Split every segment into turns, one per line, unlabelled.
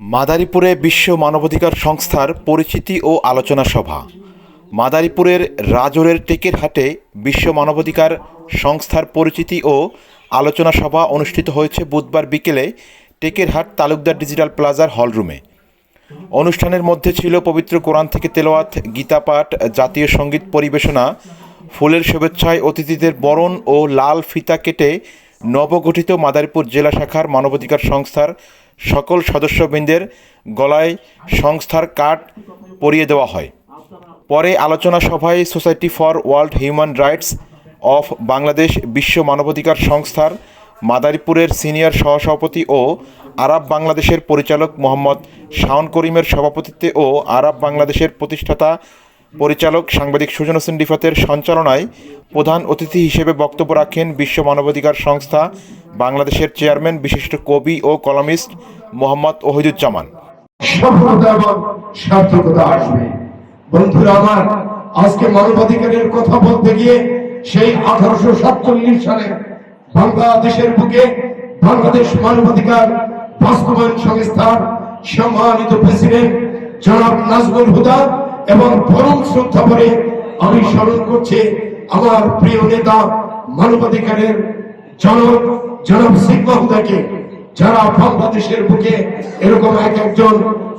মাদারীপুরে বিশ্ব মানবাধিকার সংস্থার পরিচিতি ও আলোচনা সভা। মাদারীপুরের রাজোরের টেকের হাটে বিশ্ব মানবাধিকার সংস্থার পরিচিতি ও আলোচনা সভা অনুষ্ঠিত হয়েছে বুধবার বিকেলে টেকেরহাট তালুকদার ডিজিটাল প্লাজার হলরুমে। অনুষ্ঠানের মধ্যে ছিল পবিত্র কোরআন থেকে তেলাওয়াত, গীতাপাঠ, জাতীয় সংগীত পরিবেশনা ফুলের শুভেচ্ছায় অতিথিদের বরণ ও লাল ফিতা কেটে নবগঠিত মাদারীপুর জেলা শাখার মানবাধিকার সংস্থার সকল সদস্যবৃন্দের গলায় সংস্থার কার্ড পরিয়ে দেওয়া হয়। পরে আলোচনা সভায় society for world human rights of Bangladesh বিশ্ব মানবাধিকার সংস্থার মাদারীপুরের সিনিয়র সহসভাপতি ও আরব বাংলাদেশের পরিচালক মোহাম্মদ শাওন করিমের সভাপতিত্বে ও আরব বাংলাদেশের প্রতিষ্ঠাতা পরিচালক সাংবাদিক সুজন হোসেন সঞ্চালনায় প্রধান অতিথি হিসেবে বক্তব্য রাখেন বিশ্ব মানবাধিকার সংস্থা, বাংলাদেশের চেয়ারম্যান বিশিষ্ট কবি ও কলামিস্ট মোহাম্মদ ওহিদুজ্জামান।
বন্ধুরা আমার, আজকে মানবাধিকারের কথা বলতে গিয়ে সেই আঠারোশো সাতচল্লিশ সালে বাংলাদেশের বুকে বাংলাদেশ মানবাধিকার বাস্তবায়ন সংস্থার সম্মানিত প্রেসিডেন্ট জনাব নাজমুল হুদা এবং পরম শ্রদ্ধা করে আমি স্মরণ করছি আমার প্রিয় নেতা, মানবাধিকারের জনক, জনাব শেখ মাহুদাকে যারা বাংলাদেশের বুকে এরকম এক একজন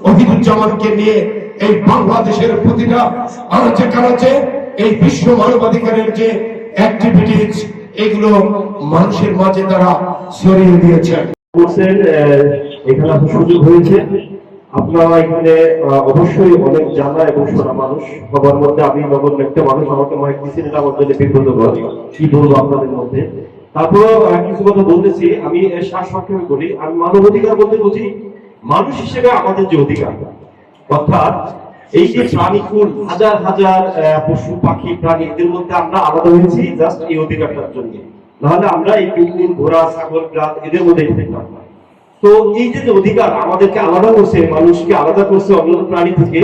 অহিদুজ্জামানকে নিয়ে এই বাংলাদেশের প্রতিটা আনাচে কানাচে এই বিশ্ব মানবাধিকারের যে অ্যাক্টিভিটিস এগুলো মানুষের মাঝে তারা ছড়িয়ে দিয়েছেন।
এখানে সুযোগ হয়েছে। আপনারা এখানে অবশ্যই অনেক জানা এবং শোনা মানুষ। সবার মধ্যে আমি নগর একটা মানুষ। আমাকে এটা আমার জন্য বিব্রতকর কি বলব আপনাদের মধ্যে? কিছু কথা বলতেছি। আমি আমি মানবাধিকার বলতে বুঝি, মানুষ হিসেবে আমাদের যে অধিকার। অর্থাৎ, এই যে প্রাণীকুল হাজার হাজার পশু, পাখি, প্রাণী, এদের মধ্যে আমরা আলাদা হয়েছি, জাস্ট এই অধিকারটার জন্য। নাহলে আমরা এই কুকুর ঘোড়া, ছাগল, প্রাণ, এদের মধ্যে থাকতাম। তো এই যে অধিকার আমাদেরকে আলাদা করছে, মানুষকে আলাদা করছে অন্য প্রাণী থেকে,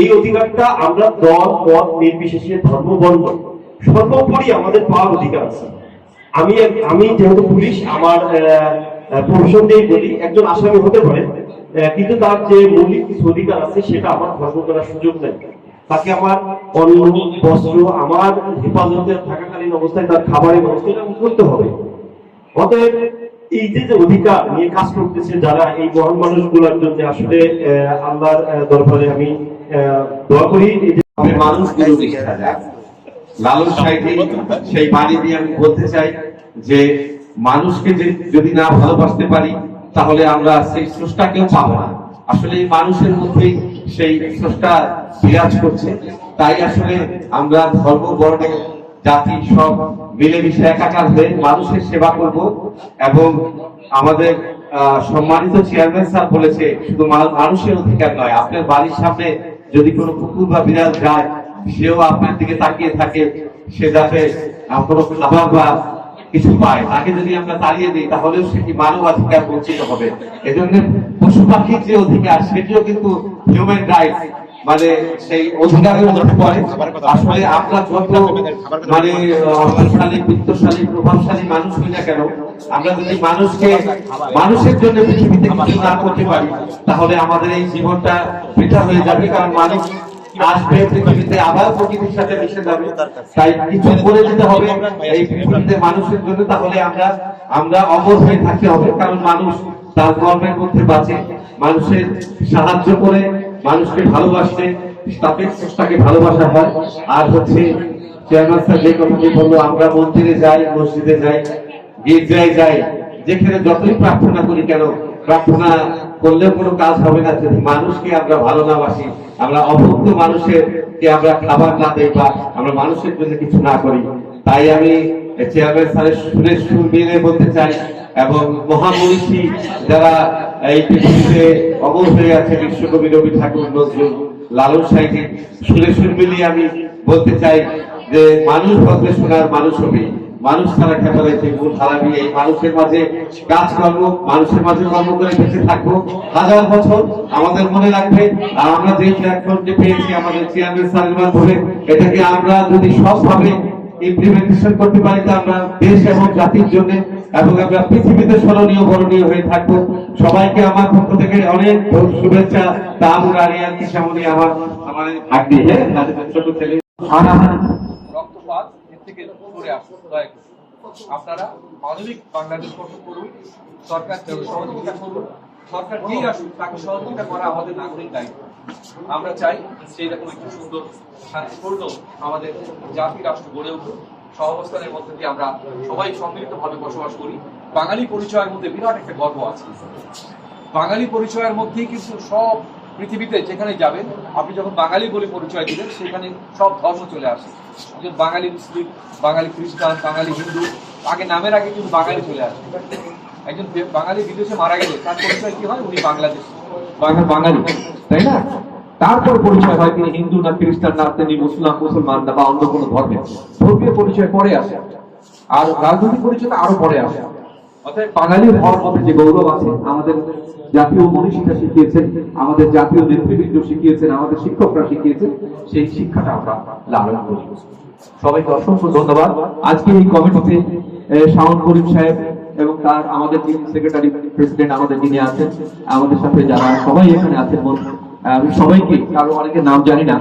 এই অধিকারটা আমরা দল মত নির্বিশেষে ধর্ম বর্ণ সর্বোপরি আমাদের পাওয়ার অধিকার আছে। আমি আমি যেহেতু পুলিশ, আমার প্রফেশন দিয়ে বলি, একজন আসামি হতে পারে কিন্তু তার যে মৌলিক কিছু অধিকার আছে, সেটা আমার ধর্ম করার সুযোগ নেই। তাকে আমার অন্ন, বস্ত্র, আমার হেফাজতে থাকাকালীন অবস্থায় তার খাবারের ব্যবস্থা করতে হবে। অতএব এই যে যে অধিকার নিয়ে কাজ করতেছে যারা এই মহান মানুষগুলোর জন্য, আসলে আল্লাহর দরবারে আমি দোয়া করি।
তবে মানুষগুলো লালন সাইডে সেই বাণী দিয়ে আমি বলতে চাই যে, মানুষকে যদি না ভালোবাসতে পারি, তাহলে আমরা সেই স্রষ্টাকেও পাবো না। আসলে মানুষের মধ্যেই সেই স্রষ্টা বিরাজ করছে। তাই আসলে আমরা ধর্ম বর্ণের জাতি সব মিলেমিশে একাকার হয়ে মানুষের সেবা করব এবং আমাদের সম্মানিত চেয়ারম্যান স্যার বলেছে, শুধু মানুষের অধিকার নয়, আপনার বাড়ির সামনে যদি কোনো কুকুর বা বিড়াল যায়, সেও আপনার দিকে তাকিয়ে থাকে, সে যাতে কোনো খাবার বা কিছু পায়। তাকে যদি আমরা তাড়িয়ে দিই, তাহলেও সেটি মানবাধিকার বঞ্চিত হবে। এজন্য পশু পাখির যে অধিকার, সেটিও কিন্তু হিউম্যান রাইটস মানে সেই অধিকারের মধ্যে পড়ে আসলে আমরা যত মানে অর্থশালী বিত্তশালী, প্রভাবশালী মানুষ হই না কেন, আমরা যদি মানুষকে, মানুষের জন্য পৃথিবীতে কিছু না করতে পারি, তাহলে আমাদের এই জীবনটা বৃথা হয়ে যাবে। কারণ মানুষ আসবে পৃথিবীতে আবার প্রকৃতির সাথে মিশে যাবে। তাই কিছু করে দিতে হবে এই পৃথিবীতে মানুষের জন্য, তাহলে আমরা আমরা অমর হয়ে থাকতে হবে। কারণ মানুষ তার কর্মের মধ্যে বাঁচে। মানুষের সাহায্য করে মানুষকে ভালোবাসলে তাকে ভালোবাসা হয়। আর হচ্ছে চেয়ারম্যান স্যার যে কথাটি বলল, আমরা মন্দিরে যাই, মসজিদে যাই, গির্জায় যাই, যেখানে যতই প্রার্থনা করি কেন, প্রার্থনা করলেও কোনো কাজ হবে না। যদি মানুষকে আমরা ভালো না বাসি, আমরা অভুক্ত মানুষের কে আমরা খাবার না দেই বা আমরা মানুষের জন্য কিছু না করি, তাই আমি চেয়ারম্যান স্যারের সুরে সুর বলতে চাই এবং মহামনীষী যারা এই পৃথিবীতে অমর হয়ে আছে, বিশ্বকবি রবি ঠাকুর, নজরুল লালন সাইকে সুরে সুর মিলিয়ে আমি বলতে চাই যে মানুষ বলতে শোনার মানুষ হবে। মানুষ ছাড়া খেতে রয়েছে মূল হারাবি এই মানুষের মাঝে কাজ করব মানুষের মাঝে কর্ম করে বেঁচে থাকব। হাজার বছর আমাদের মনে রাখবে। আর আমরা যে প্ল্যাটফর্মটি পেয়েছি আমাদের চেয়ারম্যান স্যারের মাধ্যমে, এটাকে আমরা যদি সবভাবে ইমপ্লিমেন্টেশন করতে পারি তা আমরা দেশ এবং জাতির জন্য এবং আমরা পৃথিবীতে স্মরণীয় বরণীয় হয়ে থাকব। সবাইকে আমার পক্ষ থেকে অনেক শুভেচ্ছা। দাম রানিয়ান কিসামনি আমার আমার ভাগ্নি হ্যাঁ? ছোট ছেলে।
রক্তপাত এর থেকে সরে আসুন দয়া করে। আপনারা মানবিক বাংলাদেশ গঠন করুন সরকার সহযোগিতা করুন। সরকার যেই আসুক তাকে সহযোগিতা করা আমাদের নাগরিক দায়িত্ব। আমরা চাই সেই রকম একটি সুন্দর শান্তিপূর্ণ আমাদের জাতি রাষ্ট্র গড়ে উঠুক। সহাবস্থানের মধ্যে দিয়ে আমরা সবাই সম্মিলিতভাবে বসবাস করি। বাঙালি পরিচয়ের মধ্যে বিরাট একটা গর্ব আছে। বাঙালি পরিচয়ের মধ্যেই কিন্তু সব পৃথিবীতে যেখানে যাবেন আপনি যখন বাঙালি বলে পরিচয় দিবেন, সেখানে সব ধর্ম চলে আসে। একজন বাঙালি মুসলিম, বাঙালি খ্রিস্টান, বাঙালি হিন্দু, আগে নামের আগে কিন্তু বাঙালি চলে আসে। একজন বাঙালি বিদেশে মারা গেলে তার পরিচয় কি হয়? উনি বাংলাদেশ। বাঙালি। তাই না? তারপর পরিচয় হয় তিনি হিন্দু না খ্রিস্টান না তিনি মুসলাম মুসলমান না বা অন্য কোনো ধর্মের ধর্মীয় পরিচয় পরে আসে। আর রাজনৈতিক পরিচয় আরও পরে আসে। অতএব বাঙালি হওয়ার যে গৌরব আছে। আমাদের জাতীয় মনীষীরা শিখিয়েছেন, আমাদের জাতীয় নেতৃবৃন্দ শিখিয়েছেন, আমাদের শিক্ষকরা শিখিয়েছেন, সেই শিক্ষাটা আমরা লালন করি। সবাইকে অসংখ্য ধন্যবাদ। আজকে এই কমিটিতে শাওন করিম সাহেব এবং তার আমাদের যিনি সেক্রেটারি প্রেসিডেন্ট আমাদের যিনি আছেন, আমাদের সাথে যারা সবাই এখানে আছেন সবাইকে, কারও অনেকের নাম জানি না।